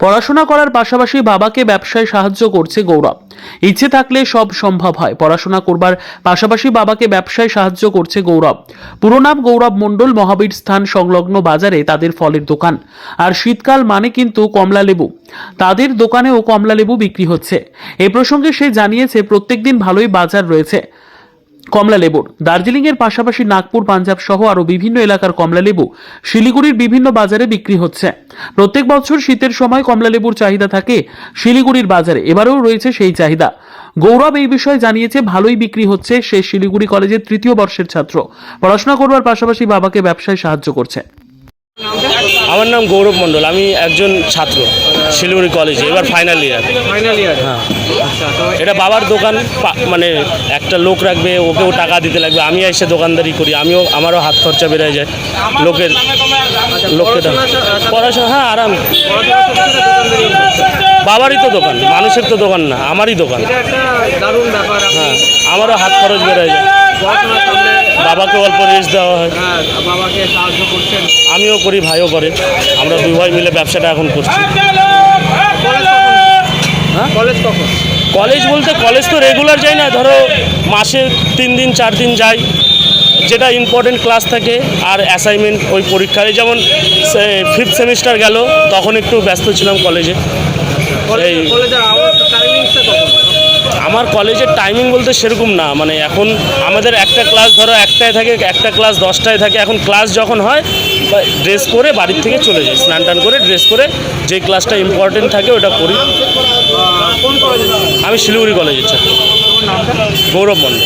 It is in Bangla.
পড়াশোনা করার পাশাপাশি বাবাকে ব্যবসায় সাহায্য করছে গৌরব। ইচ্ছে থাকলে সব সম্ভব হয়। পড়াশোনা করবার পাশাপাশি বাবাকে ব্যবসায় সাহায্য করছে গৌরব। পুরো নাম গৌরব মণ্ডল মহাবীর স্থান সংলগ্ন বাজারে তাদের ফলের দোকান। আর শীতকাল মানে কিন্তু কমলা লেবু। তাদের দোকানেও কমলা লেবু বিক্রি হচ্ছে। এ প্রসঙ্গে সে জানিয়েছে, প্রত্যেকদিন ভালোই বাজার রয়েছে। কমলা লেবুর। দার্জিলিংয়ের পাশাপাশি নাগপুর, পাঞ্জাব সহ আরও বিভিন্ন এলাকার কমলা লেবু শিলিগুড়ির বিভিন্ন বাজারে বিক্রি হচ্ছে। প্রত্যেক বছর শীতের সময় কমলা লেবুর চাহিদা থাকে শিলিগুড়ির বাজারে। এবারেও রয়েছে সেই চাহিদা। গৌরব এই বিষয়ে জানিয়েছে, ভালোই বিক্রি হচ্ছে সে শিলিগুড়ি কলেজের তৃতীয় বর্ষের ছাত্র। পড়াশোনা করবার পাশাপাশি বাবাকে ব্যবসায় সাহায্য করছে। আমার নাম গৌরব মণ্ডল আমি একজন ছাত্র শিলিগুড়ি কলেজে এবার ফাইনাল ইয়ার ফাইনাল ইয়ার হ্যাঁ। আচ্ছা এটা বাবার দোকান মানে একটা লোক রাখবে ওকেও টাকা দিতে লাগবে আমি এসে দোকানদারি করি আমিও আমারও হাত খরচা বেড়ে যায়। লোকের লোককে। পড়াশোনা হ্যাঁ আরাম। বাবারই তো দোকান মানুষের তো দোকান না আমারই দোকান। হ্যাঁ আমারও হাত খরচ বেড়ে যায়। বাবাকে অল্প রেস্ট দেওয়া হয়। হ্যাঁ, বাবাকে সাহায্য করছেন। আমিও করি ভাইও করে। আমরা দুই ভাই মিলে ব্যবসাটা এখন করছি। কলেজ কখন? হ্যাঁ? কলেজ বলতে কলেজ তো রেগুলার যাই না ধরো মাসে তিন দিন চার দিন যাই যেটা ইম্পর্টেন্ট ক্লাস থাকে আর অ্যাসাইনমেন্ট ওই পরীক্ষায়। যেমন ফিফথ সেমিস্টার গেল তখন একটু ব্যস্ত ছিলাম কলেজে। কলেজ এই- কলেজের আওয়ার টাইমিংসটা কখন আমার কলেজের টাইমিং বলতে সেরকম না। মানে এখন আমাদের একটা ক্লাস ধরো একটায় থাকে, একটা ক্লাস দশটায় থাকে। এখন ক্লাস যখন হয় ড্রেস করে বাড়ির থেকে চলে যাই। স্নান টান করে ড্রেস করে যে ক্লাসটা ইম্পর্টেন্ট থাকে ওটা করি। আমি শিলিগুড়ি কলেজের ছাত্র। গৌরব মণ্ডল।